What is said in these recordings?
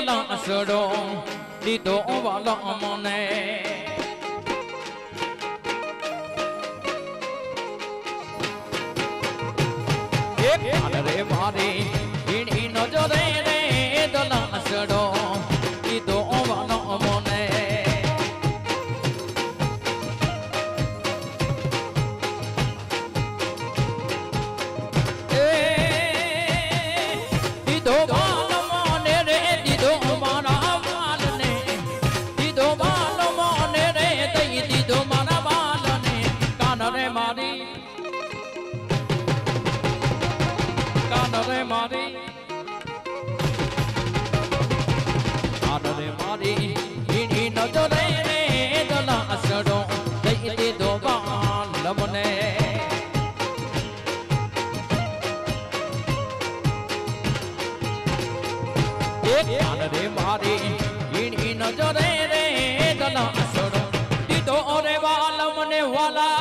દલા અસડો દીધો વાલો એક રે મારી નજરે રે દલા અસડો. દીધો વાલ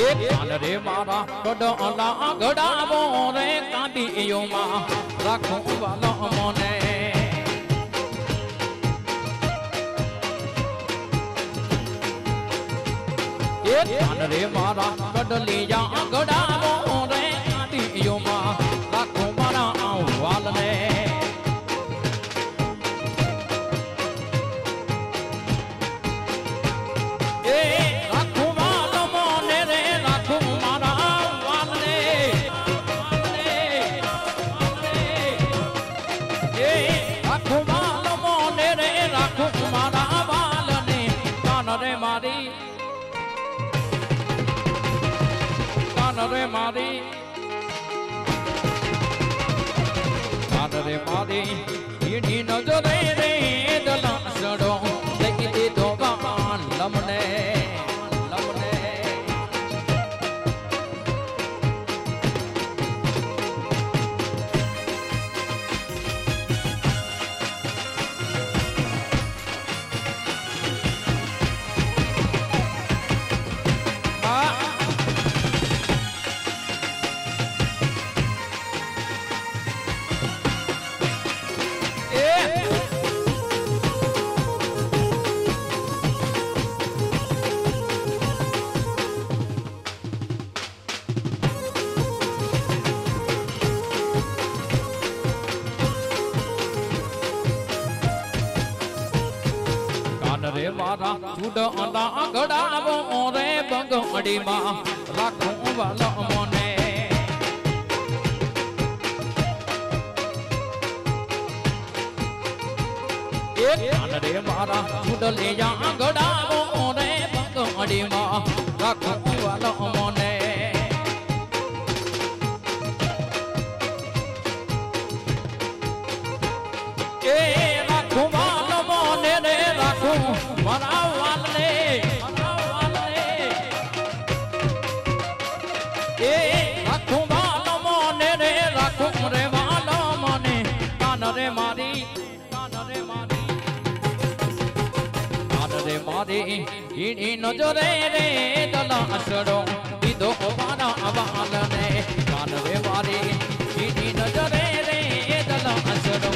એક કાન રે મારા ડોડલા ગડાવો રે કાંદીઓમાં રાખું વાલો મને એક કાન રે મારા ડોડલિયા ગડાવો રે કાંદીઓમાં રે મારી. કાન રે મારી ઈની નજરે રે. કાન રે મારા ચૂડ અંડા ગડાવો રે બંગ અડીમાં રાખું વાલો મને. રે મારા ચૂડ લેયા ગડાવો રે બંગ અડીમાં રાખું વાલો મને. મારી ઈની નજરે રે દલા અસડો દીધો મારા વાલને કાન રે મારી ઈની નજરે રે દલા અસડો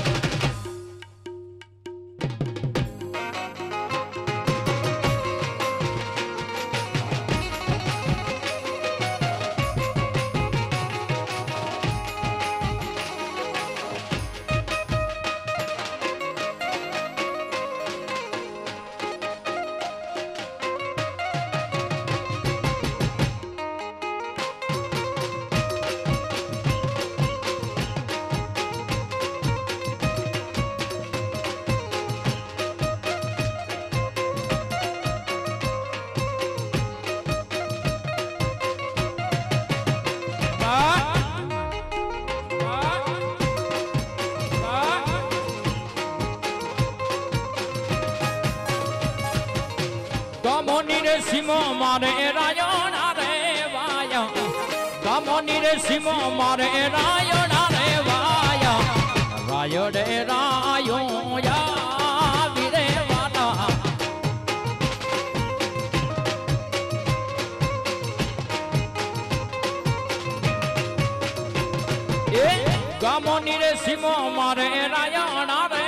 મારે રાયણા રે વાયા. ગામોની રે સીમો મારે રાયણા રે વાયા. રાયડે રાયો યા વીરે વાલા. એ ગામોની રે સીમો મારે રાયણા રે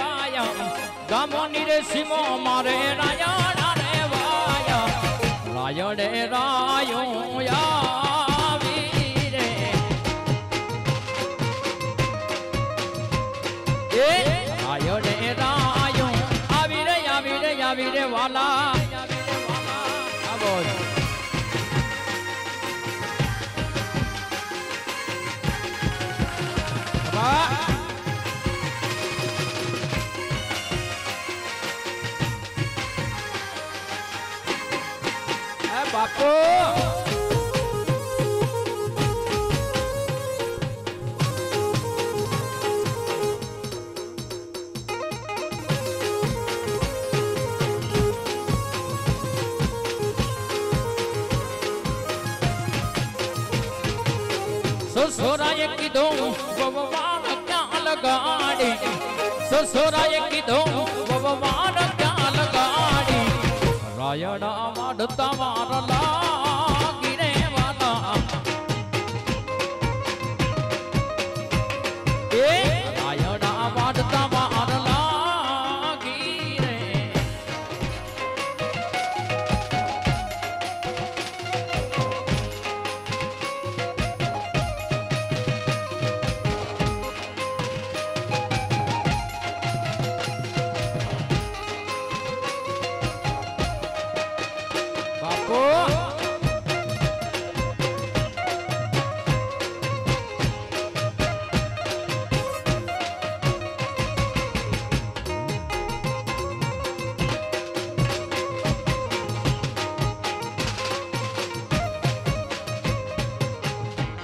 વાયા. ગામોની રે સીમો મારે રાયણા રે રાયડે રાયો આવી રે એ રાયડે રાયો આવી રે આવી રે આવી રે વાલા બાપુ. સસુરાએ કીધું ભગવાન ક્યાં લગાડી? સસુરાએ કીધું ભગવાન ક્યાં લગાડી? રાયડા માડતા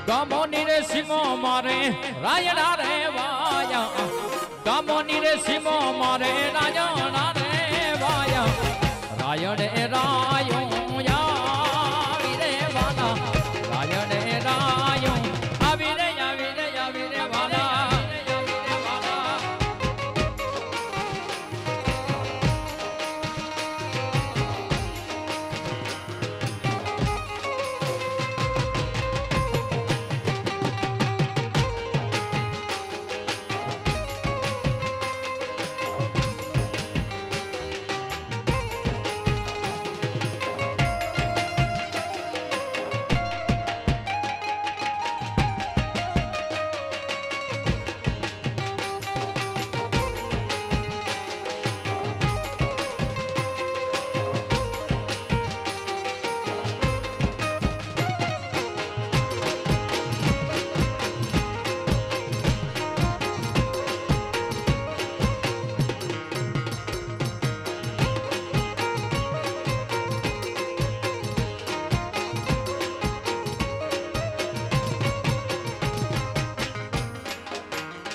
ગામોની રે સીમો મારે રાયડા રે વાયા. ગામોની રે સીમો મારે રાયડા રે વાયા. રાયડે રાયો